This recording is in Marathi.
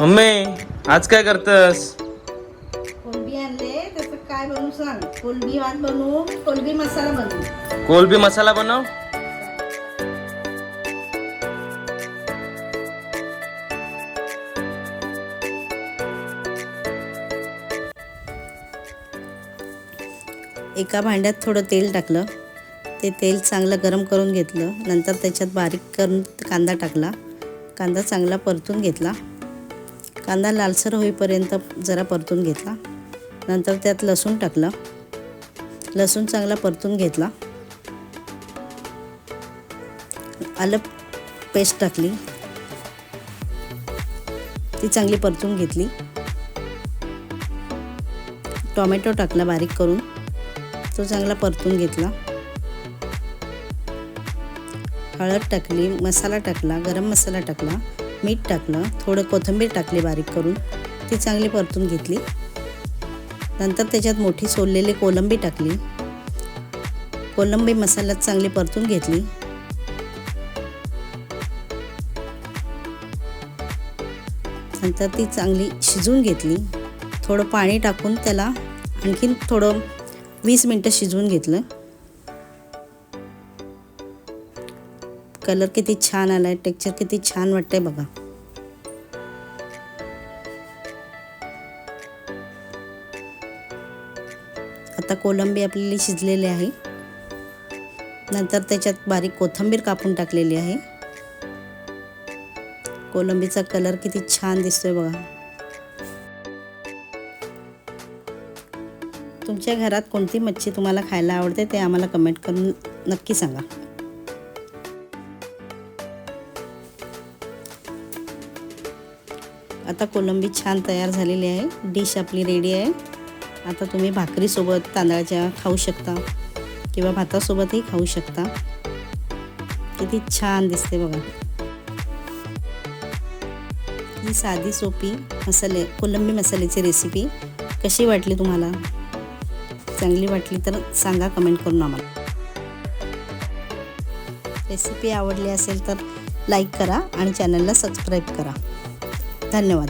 मम्मी आज काय करतस? कोलबी आणले त्याचं काय बनवू सांग? कोलबी बनवू कोलबी मसाला बनवू. कोलबी मसाला बनव. एका भांड्यात थोडं तेल टाकलं. ते तेल चांगलं गरम करून घेतलं. नंतर त्याच्यात बारीक करून कांदा टाकला. कांदा चांगला परतून घेतला. कांदा लालसर होईपर्यंत जरा परतून घेतला. नंतर त्यात लसूण टाकलं. लसूण चांगला परतून घेतला. आलं पेस्ट टाकली. ती चांगली परतून घेतली. टोमॅटो टाकला बारीक करून. तो चांगला परतून घेतला. हळद टाकली मसाला टाकला गरम मसाला टाकला. मीठ टाकलं थोडं कोथिंबीर टाकली बारीक करून ती चांगली परतून घेतली. नंतर त्याच्यात मोठी सोललेली कोलंबी टाकली. कोलंबी मसाल्यात चांगली परतून घेतली. नंतर ती चांगली शिजवून घेतली. थोडं पाणी टाकून त्याला आणखीन थोडं वीस मिनटं शिजवून घेतलं. कलर किती छान आलाय टेक्चर किती छान वाटतंय बघा. आता कोलंबी आपल्याला शिजलेली आहे. नंतर त्याच्यात बारीक कोथिंबीर कापून टाकलेली आहे. कोलंबीचा कलर किती छान दिसतोय बघा. तुमच्या घरात कोणती मच्छी तुम्हाला खायला आवडते ते आम्हाला कमेंट करून नक्की सांगा. आता कोलंबी छान तयार झालेली आहे. डिश आपली रेडी आहे. आता तुम्ही भाकरीसोबत तांदळाच्या खाऊ शकता किंवा भातासोबतही खाऊ शकता. किती छान दिसते बघा. ही साधी सोपी मसाले कोलंबी मसाल्याची रेसिपी कशी वाटली तुम्हाला? चांगली वाटली तर सांगा कमेंट करून आम्हाला. रेसिपी आवडली असेल तर लाईक करा आणि चॅनलला सबस्क्राईब करा. धन्यवाद